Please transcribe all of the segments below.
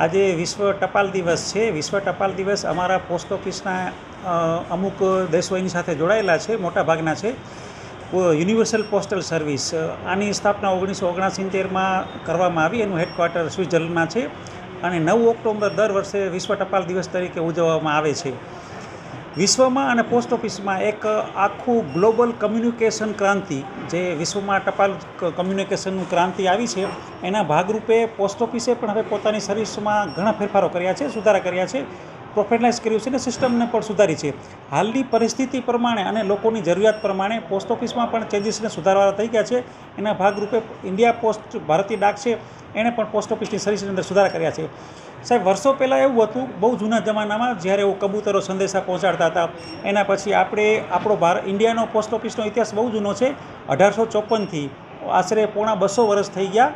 આજે વિશ્વ ટપાલ દિવસ છે. વિશ્વ ટપાલ દિવસ અમારા પોસ્ટ ઓફિસના અમુક દેશો એની સાથે જોડાયેલા છે, મોટા ભાગના છે. યુનિવર્સલ પોસ્ટલ સર્વિસ આની સ્થાપના ઓગણીસો ઓગણસિત્તેરમાં કરવામાં આવી. એનું હેડક્વાર્ટર સ્વિટ્ઝરલેન્ડમાં છે. અને નવ ઓક્ટોબર દર વર્ષે વિશ્વ ટપાલ દિવસ તરીકે ઉજવવામાં આવે છે. વિશ્વમાં અને પોસ્ટ ઓફિસમાં એક આખું ગ્લોબલ કમ્યુનિકેશન ક્રાંતિ, જે વિશ્વમાં ટપાલ કમ્યુનિકેશનનું ક્રાંતિ આવી છે, એના ભાગરૂપે પોસ્ટ ઓફિસે પણ હવે પોતાની સર્વિસમાં ઘણા ફેરફારો કર્યા છે, સુધારા કર્યા છે. પ્રોફેશનલાઇઝ કર્યું છે અને સિસ્ટમને પણ સુધારી છે. હાલની પરિસ્થિતિ પ્રમાણે અને લોકોની જરૂરિયાત પ્રમાણે પોસ્ટ ઓફિસમાં પણ ચેન્જીસને સુધારવા થઈ ગયા છે. એના ભાગરૂપે ઇન્ડિયા પોસ્ટ ભારતીય ડાક છે, એણે પણ પોસ્ટ ઓફિસની સર્વિસની અંદર સુધારા કર્યા છે. સાહેબ, વર્ષો પહેલાં એવું હતું, બહુ જૂના જમાનામાં જ્યારે એવું કબૂતરો સંદેશા પહોંચાડતા હતા, એના પછી આપણે, આપણો ભારત ઇન્ડિયાનો પોસ્ટ ઓફિસનો ઇતિહાસ બહુ જૂનો છે, અઢારસો ચોપનથી, આશરે પોણા બસો વર્ષ થઈ ગયા.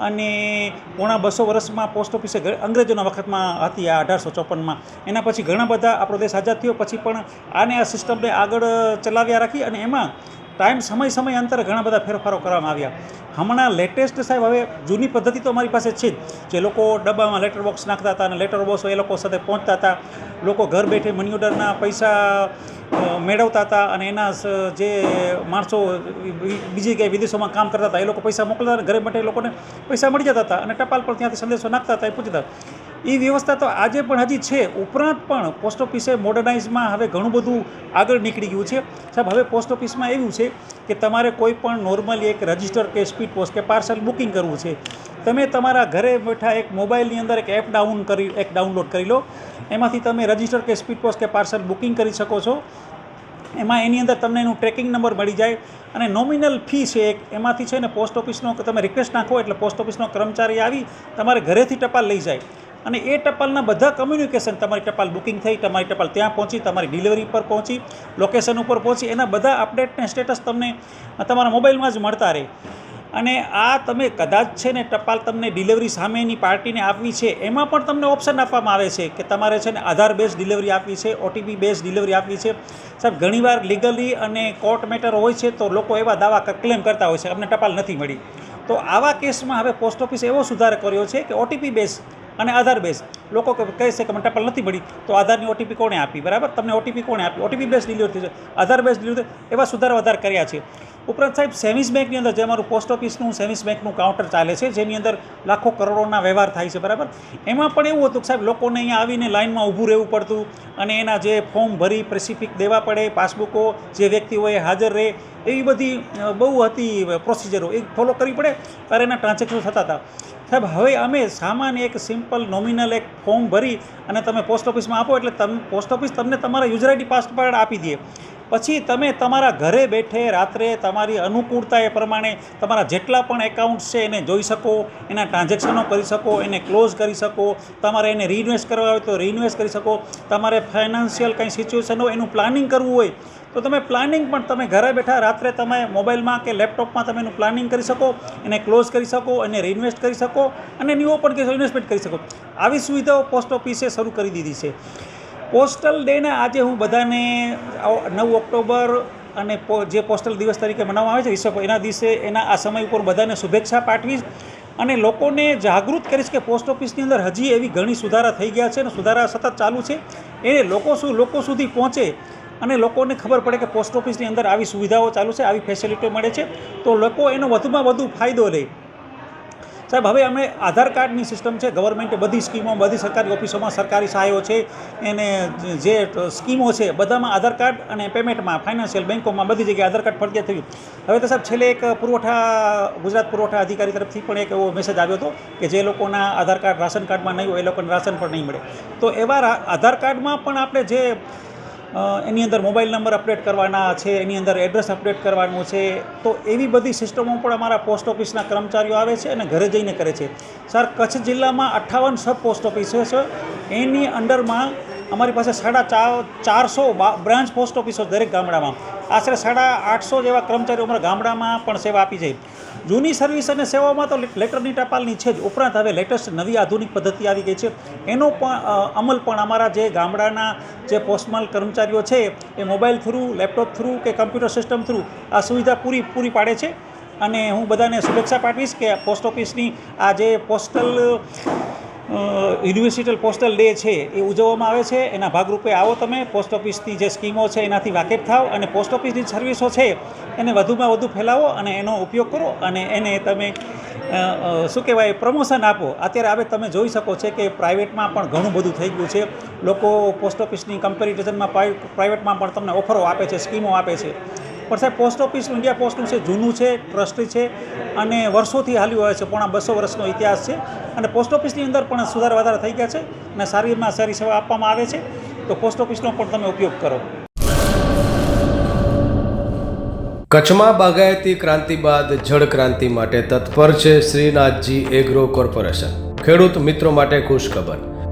અને પોણા બસો વર્ષમાં પોસ્ટ ઓફિસે અંગ્રેજોના વખતમાં હતી આ અઢારસો ચોપનમાં. એના પછી ઘણા બધા આપણો દેશ આઝાદ થયો. પછી પણ આને આ સિસ્ટમને આગળ ચલાવ્યા રાખી અને એમાં ટાઈમ સમય સમય અંતરે ઘણા બધા ફેરફારો કરવામાં આવ્યા. હમણાં લેટેસ્ટ સાહેબ, હવે જૂની પદ્ધતિ તો અમારી પાસે છે જ. જે લોકો ડબ્બામાં લેટર બોક્સ નાખતા હતા અને લેટર બોક્સ એ લોકો સાથે પહોંચતા હતા. લોકો ઘર બેઠે મની ઓર્ડરના પૈસા મેળવતા હતા અને એના જે માણસો બીજી ક્યાંય વિદેશોમાં કામ કરતા હતા, એ લોકો પૈસા મોકલતા અને ઘરે માટે એ લોકોને પૈસા મળી જતા હતા અને ટપાલ પર ત્યાંથી સંદેશો નાખતા હતા, એ પૂછતા એ વ્યવસ્થા તો આજે પણ હજી છે. ઉપરાંત પણ પોસ્ટ ઓફિસે મોડર્નાઇઝમાં હવે ઘણું બધું આગળ નીકળી ગયું છે. સાહેબ, હવે પોસ્ટ ઓફિસમાં એવું છે કે તમારે કોઈ પણ નોર્મલી એક રજિસ્ટર કે સ્પીડ પોસ્ટ કે પાર્સલ બુકિંગ કરવું છે. તમે તમારા ઘરે બેઠા એક મોબાઈલની અંદર એક એપ ડાઉન કરી, એક ડાઉનલોડ કરી લો. એમાંથી તમે રજિસ્ટર કે સ્પીડ પોસ્ટ કે પાર્સલ બુકિંગ કરી શકો છો. એમાં એની અંદર તમને એનું ટ્રેકિંગ નંબર મળી જાય અને નોમિનલ ફી છે એક. એમાંથી છે ને પોસ્ટ ઓફિસનો તમે રિક્વેસ્ટ નાખો એટલે પોસ્ટ ઓફિસનો કર્મચારી આવી તમારે ઘરેથી ટપાલ લઈ જાય. અને એ ટપાલના બધા કમ્યુનિકેશન તમારી ટપાલ બુકિંગ થઈ, તમારી ટપાલ ત્યાં પહોંચી, તમારી ડિલિવરી પર પહોંચી લોકેશન ઉપર પહોંચી, એના બધા અપડેટને સ્ટેટસ તમને તમારા મોબાઈલમાં જ મળતા રહે. અને આ તમે કદાચ છે ને ટપાલ તમને ડિલિવરી સામેની પાર્ટીને આપવી છે, એમાં પણ તમને ઓપ્શન આપવામાં આવે છે કે તમારે છે ને આધાર બેઝ ડિલિવરી આપવી છે ઓટીપી બેઝ ડિલિવરી આપવી છે. સાહેબ, ઘણીવાર લીગલી અને કોર્ટ મેટર હોય છે તો લોકો એવા દાવા ક્લેમ કરતા હોય છે, અમને ટપાલ નથી મળી. તો આવા કેસમાં હવે પોસ્ટ ઓફિસે એવો સુધાર કર્યો છે કે ઓટીપી બેઝ અને આધાર બેઝ. લોકો કહે છે કે મને ટપાલ નથી મળી, તો આધારની ઓટીપી કોણે આપી? બરાબર? તમને ઓટીપી કોણે આપી ઓટીપી બેઝ ડિલિવર થઈ છે આધાર બેઝ ડિલિવર એવા સુધારા વધાર કર્યા છે. ઉપરાંત સાહેબ, સેવિંગ્સ બેંકની અંદર જે અમારું પોસ્ટ ઓફિસનું, સેવિંગ્સ બેંકનું કાઉન્ટર ચાલે છે, જેની અંદર લાખો કરોડોના વ્યવહાર થાય છે, બરાબર? એમાં પણ એવું હતું કે સાહેબ, લોકોને અહીંયા આવીને લાઇનમાં ઊભું રહેવું પડતું અને એના જે ફોર્મ ભરી પ્રેસિફિક દેવા પડે, પાસબુકો જે વ્યક્તિ હોય હાજર રહે, એવી બધી બહુ હતી પ્રોસિજરો એ ફોલો કરવી પડે, ત્યારે એના ટ્રાન્ઝેક્શન થતા હતા. સાહેબ, હવે અમે સામાન્ય એક સિમ્પલ નોમિનલ એક ફોર્મ ભરી અને તમે પોસ્ટ ઓફિસમાં આપો એટલે તમે પોસ્ટ ઓફિસ તમને તમારા યુઝર આઈડી પાસવર્ડ આપી દે. પછી તમે તમારા ઘરે બેઠે રાત્રે તમારી અનુકૂળતા એ પ્રમાણે તમારા જેટલા પણ એકાઉન્ટ્સ છે એને જોઈ શકો, એના ટ્રાન્ઝેક્શનો કરી શકો, એને ક્લોઝ કરી શકો, તમારે એને રિઇન્વેસ્ટ કરવા હોય તો રિઇન્વેસ્ટ કરી શકો, તમારે ફાઇનાન્શિયલ કંઈ સિચ્યુએશન હોય એનું પ્લાનિંગ કરવું હોય તો તમે પ્લાનિંગ પણ તમે ઘરે બેઠા રાત્રે તમે મોબાઈલમાં કે લેપટોપમાં તમે એનું પ્લાનિંગ કરી શકો, એને ક્લોઝ કરી શકો, એને રિઇન્વેસ્ટ કરી શકો અને ન્યૂ ઓપન કરી ઇન્વેસ્ટમેન્ટ કરી શકો. આવી સુવિધાઓ પોસ્ટ ઓફિસે શરૂ કરી દીધી છે. પોસ્ટલ ડેને આજે હું બધાને નવ ઓક્ટોબર અને જે પોસ્ટલ દિવસ તરીકે મનાવવામાં આવે છે વિશ્વ એના દિવસે એના આ સમય ઉપર બધાને શુભેચ્છા પાઠવીશ અને લોકોને જાગૃત કરીશ કે પોસ્ટ ઓફિસની અંદર હજી એવી ઘણી સુધારા થઈ ગયા છે અને સુધારા સતત ચાલુ છે. એ લોકો શું લોકો સુધી પહોંચે અને લોકોને ખબર પડે કે પોસ્ટ ઓફિસની અંદર આવી સુવિધાઓ ચાલુ છે, આવી ફેસિલિટીઓ મળે છે. તો લોકો એનો વધુમાં વધુ ફાયદો લે. સાહેબ, હવે અમે આધાર કાર્ડની સિસ્ટમ છે. ગવર્મેન્ટે બધી સ્કીમો, બધી સરકારી ઓફિસોમાં સરકારી સહાયો છે. એને જે સ્કીમો છે, બધામાં આધાર કાર્ડ અને પેમેન્ટમાં, ફાઇનાન્શિયલ બેંકોમાં બધી જગ્યાએ આધાર કાર્ડ ફરજિયાત થયું. હવે તો સાહેબ, છેલ્લે એક પુરવઠા, ગુજરાત પુરવઠા અધિકારી તરફથી પણ એક એવો મેસેજ આવ્યો હતો કે જે લોકોના આધાર કાર્ડ, રાશન કાર્ડમાં નહીં હોય, એ લોકોને રાશન પણ નહીં મળે. તો એવા આધાર કાર્ડમાં પણ આપણે જે એની અંદર મોબાઈલ નંબર અપડેટ કરવાના છે, એની અંદર એડ્રેસ અપડેટ કરવાનું છે. તો એવી બધી સિસ્ટમો પણ અમારા પોસ્ટ ઓફિસના કર્મચારીઓ આવે છે અને ઘરે જઈને કરે છે. સર, કચ્છ જિલ્લામાં અઠ્ઠાવન સબ પોસ્ટ ઓફિસો છે. એની અંડરમાં અમારી પાસે સાડા ચાર ચારસો બ્રાન્ચ પોસ્ટ ઓફિસો દરેક ગામડામાં. આશરે સાડા આઠસો જેવા કર્મચારીઓ અમારા ગામડામાં પણ સેવા આપી છે. જૂની સર્વિસ અને સેવાઓમાં તો લેટરની ટપાલની છે જ. ઉપરાંત હવે લેટેસ્ટ નવી આધુનિક પદ્ધતિ આવી ગઈ છે. એનો પણ અમલ પણ અમારા જે ગામડાના જે પોસ્ટમાલ કર્મચારીઓ છે, એ મોબાઈલ થ્રુ લેપટોપ થ્રુ કે કમ્પ્યુટર સિસ્ટમ થ્રુ આ સુવિધા પૂરી પૂરી પાડે છે. અને હું બધાને શુભેચ્છા પાઠવીશ કે પોસ્ટ ઓફિસની આ જે પોસ્ટલ યુનિવર્સિટલ પોસ્ટલ ડે છે એ ઉજવવામાં આવે છે. એના ભાગરૂપે આવો તમે. પોસ્ટ ઓફિસની જે સ્કીમો છે એનાથી વાકેફ થાવ અને પોસ્ટ ઓફિસની સર્વિસો છે એને વધુમાં વધુ ફેલાવો અને એનો ઉપયોગ કરો અને એને તમે શું કહેવાય, પ્રમોશન આપો. અત્યારે હવે તમે જોઈ શકો છો કે પ્રાઇવેટમાં પણ ઘણું બધું થઈ ગયું છે. લોકો પોસ્ટ ઓફિસની કમ્પેરિઝનમાં પ્રાઇવેટમાં પણ તમને ઓફરો આપે છે, સ્કીમો આપે છે. પણ સાહેબ, પોસ્ટ ઓફિસ ઇન્ડિયા પોસ્ટનું છે, જૂનું છે, ટ્રસ્ટ છે અને વર્ષોથી હાલ્યું હોય છે, પોણા બસો વર્ષનો ઇતિહાસ છે. અને પોસ્ટ ઓફિસની અંદર પણ સુધાર વધારા થઈ ગયા છે અને સારીમાં સારી સેવા આપવામાં આવે છે. તો પોસ્ટ ઓફિસનો પણ તમે ઉપયોગ કરો. કચ્છમાં બાગાયતી ક્રાંતિ બાદ જળ ક્રાંતિ માટે તત્પર છે શ્રીનાથજી એગ્રો કોર્પોરેશન. ખેડૂત મિત્રો માટે ખુશખબર.